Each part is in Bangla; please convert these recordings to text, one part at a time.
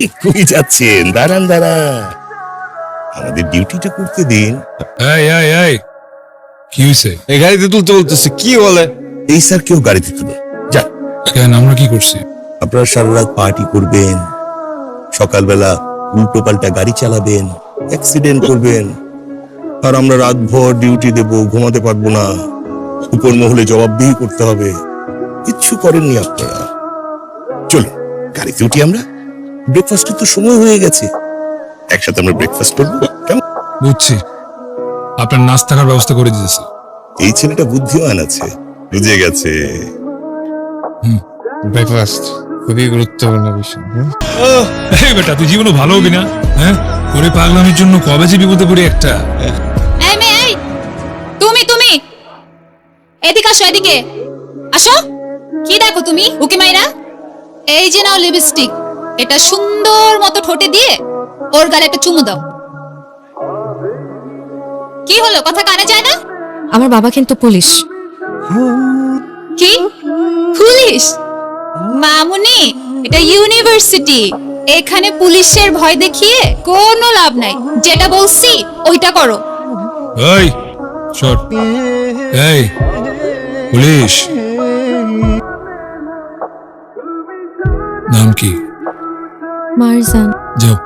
কই যাচ্ছেন? দাঁড়ান দাঁড়ান। আমাদের ডিউটিটা করতে দিন। এই এই এই। কি হয়েছে এই গাড়িতে তুলতে বলতেছে কি বলে? এই স্যার কেউ গাড়িতে তুলে। যান কেন আমরা কি করছি? আপনারা সারা রাত পার্টি করবেন। সকালবেলা উল্টো পাল্টা গাড়ি চালাবেন অ্যাক্সিডেন্ট করবেন। আর আমরা রাত ভর ডিউটি দেব ঘুমাতে পারব না। উপর মহলে জবাবদিহি করতে হবে। কিচ্ছু করেননি আপনারা। চলুন গাড়িতে উঠি আমরা। ব্রেকফাস্টের তো সময় হয়ে গেছে। একসাথে আমরা ব্রেকফাস্ট করব? কেমন? বুঝছি। আপনার নাচ থাকার ব্যবস্থা করে দিতেছে। এই ছেলেটা বুদ্ধিমান আছে। বুঝে গেছে। ব্রেকফাস্ট খুবই গুরুত্বপূর্ণ বিষয় হুম? এই বেটা তুই জীবনে ভালো হবি না হ্যাঁ? তোরে পাগলামির জন্য কবে যে বিপদে পড়ি একটা। এই মেয়ে এই! তুমি তুমি! এদিকে আসো এদিকে। আসো। কি দেখো তুমি? উকি মাইরা? এই যে নাও লিপস্টিক এটা সুন্দর মতো ঠোঁটে দিয়ে ওর গালে একটা চুমু দাও। কি হলো? কথা কানে যায় না? আমার বাবা কিন্তু পুলিশ। কি? পুলিশ? মামুনি এটা ইউনিভার্সিটি। এখানে পুলিশের ভয় দেখিয়ে কোনো লাভ নাই। যেটা বলছি ওইটা করো। এই শট এই পুলিশ। নাম কি? মারজান। যাও।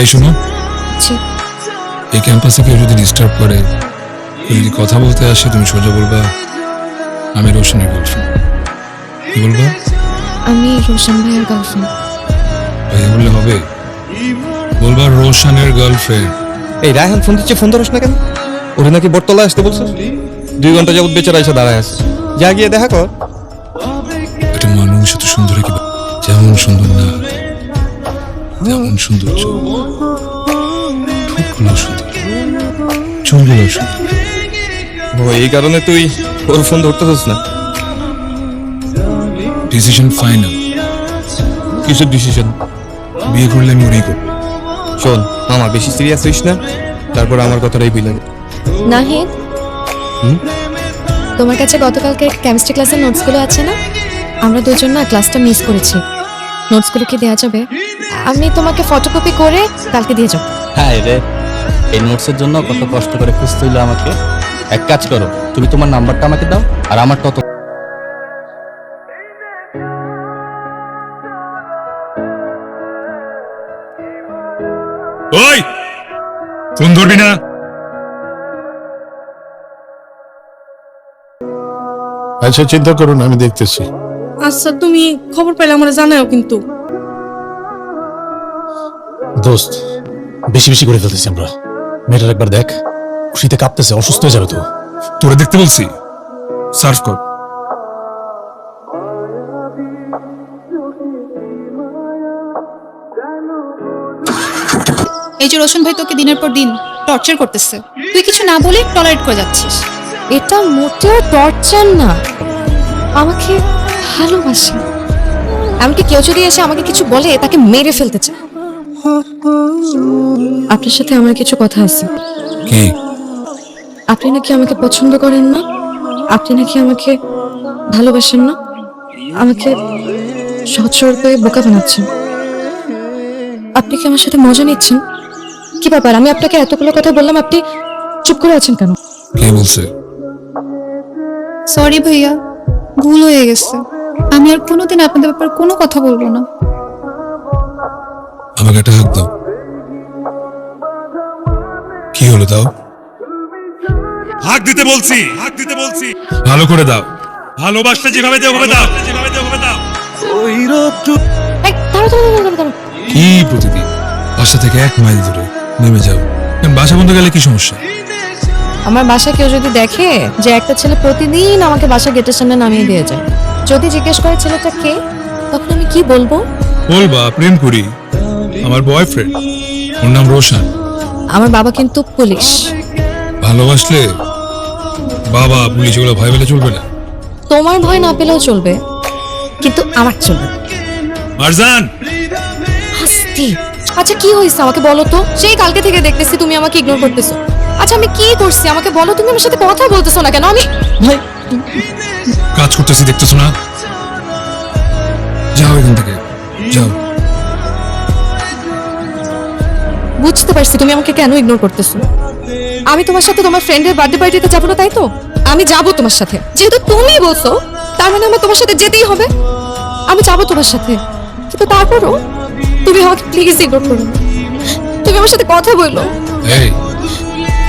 এই শোনো। জি। এই ক্যাম্পাসে কেউ যদি ডিস্টার্ব করে কেউ যদি কথা বলতে আসে তুমি সোজা বলবা আমি রোশনের গার্লফ্রেন্ড কি বলবা? আমি রোশন ভাইয়ের গার্লফ্রেন্ড ভাইয়া বললে হবে। বলবা রোশনের গার্লফ্রেন্ড এই রায়হান ফোন দিচ্ছে ফোন ধরস না কেন? ওরে নাকি বটতলা আসতে বলছো? দুই ঘণ্টা যাবত বেচারা এসে দাঁড়ায় আছে। যা গিয়ে দেখা কর। একটা মানুষ এত সুন্দর কি যেমন সুন্দর না। তেমন সুন্দর ঠোঁটগুলো সুন্দর। চুলগুলো সুন্দর। ও এই কারণে তুই ওর ফোন ধরতেছিস না? ডিসিশন ফাইনাল কিসের ডিসিশন বিয়ে করলে আমি ওরই করব। শোন মামা বেশি সিরিয়াস হইস না তারপর আমার কথাটাই বিলে নাহিদ? হুম? তোমার কাছে গতকালকে কেমিস্ট্রি ক্লাসের নোটসগুলো আছে না? আমরা দুজন না ক্লাসটা মিস করেছি। নোটসগুলো কি দেওয়া যাবে? আমি তোমাকে ফটোকপি করে কালকে দিয়ে যাব। হ্যাঁ রে। এই নোটসের জন্য কত কষ্ট করে খুঁজতে হইল আমাকে। এক কাজ করো তুমি তোমার নাম্বারটা আমাকে দাও আর আমার তত ওই! ফোন ধরবি না? আচ্ছা চিন্তা করুন আমি দেখতেছি। আচ্ছা তুমি খবর পেলে আমরা জানাও কিন্তু। দোস্ত বেশি বেশি করে ফেলতেছি আমরা। মেয়েটার একবার দেখ খুশিতে কাঁপতেছে অসুস্থ হয়ে যাবে তো। তোরে দেখতে বলছি। সার্চ কর। এই যে রোশন ভাই তোকে দিনের পর দিন টর্চার করতেছে। তুই কিছু না বলে টলারেট করে যাচ্ছিস। এটা মোটেও টর্চার না। আমাকে ভালোবাসে। এমনকি কেউ যদি এসে আমাকে কিছু বলে তাকে মেরে ফেলতে চায়। আপনার সাথে আমার কিছু কথা আছে। কি? আপনি নাকি আমাকে পছন্দ করেন না? আপনি নাকি আমাকে ভালোবাসেন না? আমাকে সহজ সরল করে বোকা বানাচ্ছেন। আপনি কি আমার সাথে মজা নিচ্ছেন? কি ব্যাপার? আমি আপনাকে এতগুলো কথা বললাম আপনি চুপ করে আছেন কেন? কে বলছে? সরি ভাইয়া ভুল হয়ে গেছে। আমি আর কোনোদিন আপনাদের ব্যাপারে কোনো কথা বলব না। আমাকে একটা হাত দাও। কি হলো দাও হাত দিতে বলছি। হাত দিতে বলছি। ভালো করে দাও। ভালোবাসতে যেভাবে দাও ওভাবে দাও। যেভাবে দাও ওভাবে দাও দাঁড়াও দাঁড়াও কি প্রতিদিন? বাসা থেকে এক মাইল দূরে নেমে যাও। বাসা বন্ধ গেলে কি সমস্যা? আমার বাসা কেউ যদি দেখে যে একটা ছেলে প্রতিদিন আমাকে বাসা গেটের সামনে নামিয়ে দিয়ে যায় যদি জিজ্ঞেস করে ছেলেটা কে তখন আমি কি বলব? বলবা প্রেম করি। আমার বয়ফ্রেন্ড ওর নাম রোশন। আমার বাবা কিন্তু পুলিশ। ভালোবাসলে বাবা পুলিশ ওগুলো ভয় পেলে চলবে না। তোমার ভয় না পেলেও চলবে কিন্তু আমার চলবে। মারজান হাসতি আচ্ছা কি হয়েছে? আমাকে বলো তো। সেই কালকে থেকে দেখতেছি তুমি আমাকে ইগনোর করতেছো। আচ্ছা আমি কি করছি? আমাকে বলো তুমি আমার সাথে কথা বলতেছো না কেন? আমি ভাই কাজ করতেছি দেখতেছো না? যাও এখান থেকে। যাও। বুঝতে পারছি তুমি আমাকে কেন ইগনোর করতেছো? আমি তোমার সাথে তোমার ফ্রেন্ডের বার্থডে পার্টিতে যাব না তাই তো? আমি যাব তোমার সাথে। যেহেতু তুমি বলছো তার মানে আমার তোমার সাথে যেতেই হবে। আমি যাব তোমার সাথে। কিন্তু তারপরও তুমি আমাকে প্লিজ ইগনোর করো তুমি আমার সাথে কথা বলল।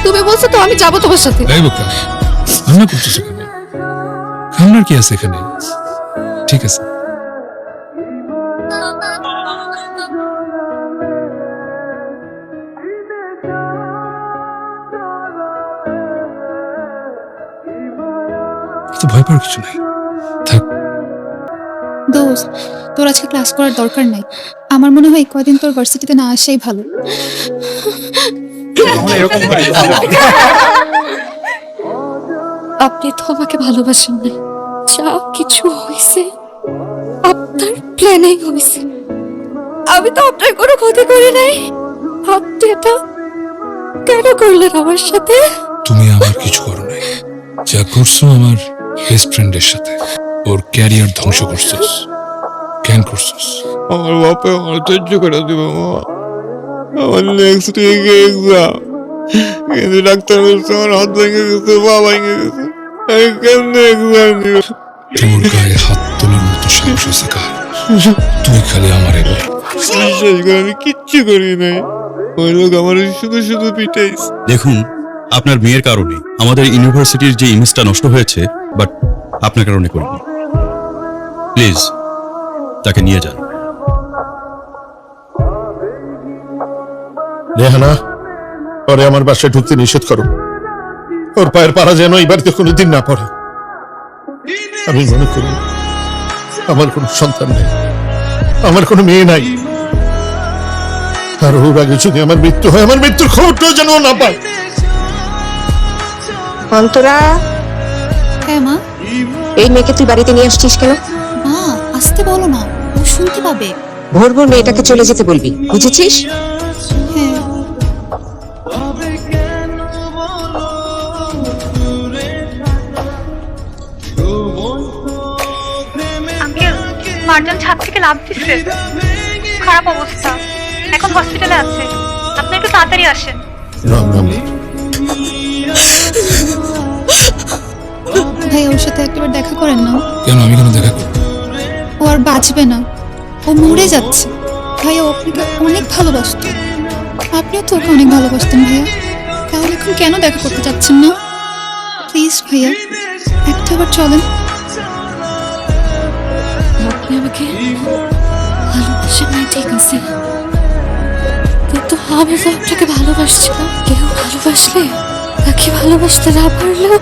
তুমি বলছো তো আমি যাব তোমার সাথে। কান্না করতেছো কি আছে এখানে? ঠিক আছে। ভয় পাওয়ার কিছু নাই। থাক। দোস্ত তোর আজকে ক্লাস করার দরকার নাই। আমার মনে হয় কয়দিন তোর ভার্সিটিতে না আসাই ভালো। আপনি তো আমাকে ভালোবাসেন না যা কিছু হয়েছে আপনার প্ল্যানেই হয়েছে। আমি তো আপনার কোনো ক্ষতি করি নাই। আপনি এটা কেন করলেন আমার সাথে? তুমি আমার কিছু করো নাই। যা করছ আমার বেস্ট ফ্রেন্ডের সাথে। ওর ক্যারিয়ার ধ্বংস করছিস। কেন করছিস? আমার বাপে আমার সহ্য করে দিব মা। আমার নেক্সট উইকে এক্সাম কিন্তু ডাক্তার বলছে আমার হাত ভেঙে গেছে পা ভেঙে গেছে। আমি কেমনে এক্সাম দিব? তোর গায়ে হাত তোলার মতো সাহস হয়েছে কার? তুই খালি আমার এবার বিশ্বাস করে আমি কিচ্ছু করি নাই। ওই লোক আমার শুধু শুধু পিটাইছে। দেখুন আপনার মেয়ের কারণে আমাদের ইউনিভার্সিটির যে ইমেজটা নষ্ট হয়েছে বাট আপনার কারণে করিনি প্লিজ তাকে নিয়ে যান। রেহানা পরে আমার বাসায় ঢুকতে নিষেধ করো। ওর পায়ের পাড়া যেন এই বাড়িতে কোনোদিন না পড়ে। আমি মনে করি আমার কোনো সন্তান নেই। আমার কোনো মেয়ে নাই। আর ওর আগে যদি আমার মৃত্যু হয় আমার মৃত্যুর খবরটাও যেন না পায়। অন্তরা হ্যাঁ মা। এই মেয়েকে তুই বাড়িতে নিয়ে আসছিস কেন? মা আসতে বলো না। ও শুনতে পাবে। ভোর ভোর মেয়েটাকে চলে যেতে বলবি। বুঝেছিস? হ্যাঁ। মার্জান ছাদ থেকে লাভ দিচ্ছে। খারাপ অবস্থা। এখন হসপিটালে আছে। আপনি একটু তাড়াতাড়ি আসেন। রাম রাম। ভাই ওর সাথে একবার দেখা করেন না কেন? আমি কেন দেখা করব? ও আর বাঁচবে না। ও মরে যাচ্ছে। ভাইয়া ও আপনাকে অনেক ভালোবাসতো। আপনিও তো ওকে অনেক ভালোবাসতেন ভাইয়া। তাহলে এখন কেন দেখা করতে চাচ্ছেন না? প্লিজ ভাইয়া একটা বার চলেন। আপনি আমাকে ভালোবাসেন না ঠিক আছে? কিন্তু আমি তো আপনাকে ভালোবাসছিলাম। কেউ ভালোবাসলে তাকে ভালোবাসতে না পারলেও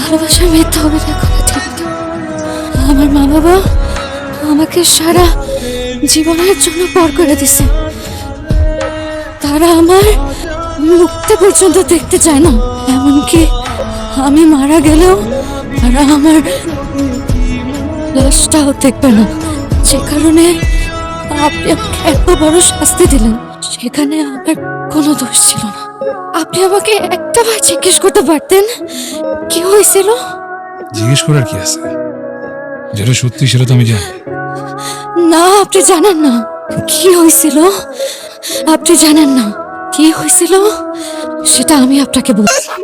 ভালোবাসা মিথ্যা হবে না ঠিক আমার মা বাবা আমাকে সারা জীবনের জন্য পর করে দিছে। তারা আমার মুক্তি পর্যন্ত দেখতে চায় না। এমনকি আমি মারা গেলেও তারা আমার লাশটাও দেখবে না। যে কারণে আপনি এত বড় শাস্তি দিলেন, সেখানে আমার কোনো দোষ ছিল না। আপনি আমাকে একটা বার জিজ্ঞেস করতে পারতেন? কি হয়েছিল? জিজ্ঞেস করার কি আছে? যেটা সত্যি সেটা তো আমি জানি। না আপনি জানেন না। কি হয়েছিল? আপনি জানেন না। কি হয়েছিল? সেটা আমি আপনাকে বলছি।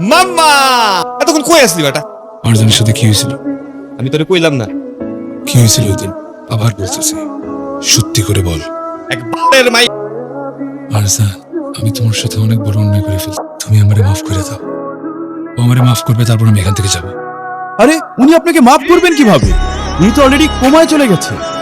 মাম্মা! এতক্ষণ কই আসলি বেটা? মার্জানের সাথে কি হয়েছিল? আমি তোরে কইলাম না। কি হয়েছিল ওই দিন? আবার বলতেছি। সত্যি করে বল। এক বালের মাই আরজান আমি তোমার সাথে অনেক বড় অন্যায় করে ফেলছি। তুমি আমারে মাফ করে দাও। ও আমারে মাফ করবে, তারপর আমি এখান থেকে যাব। আরে, উনি আপনাকে মাফ করবেন কীভাবে? উনি তো অলরেডি কোমায় চলে গেছে।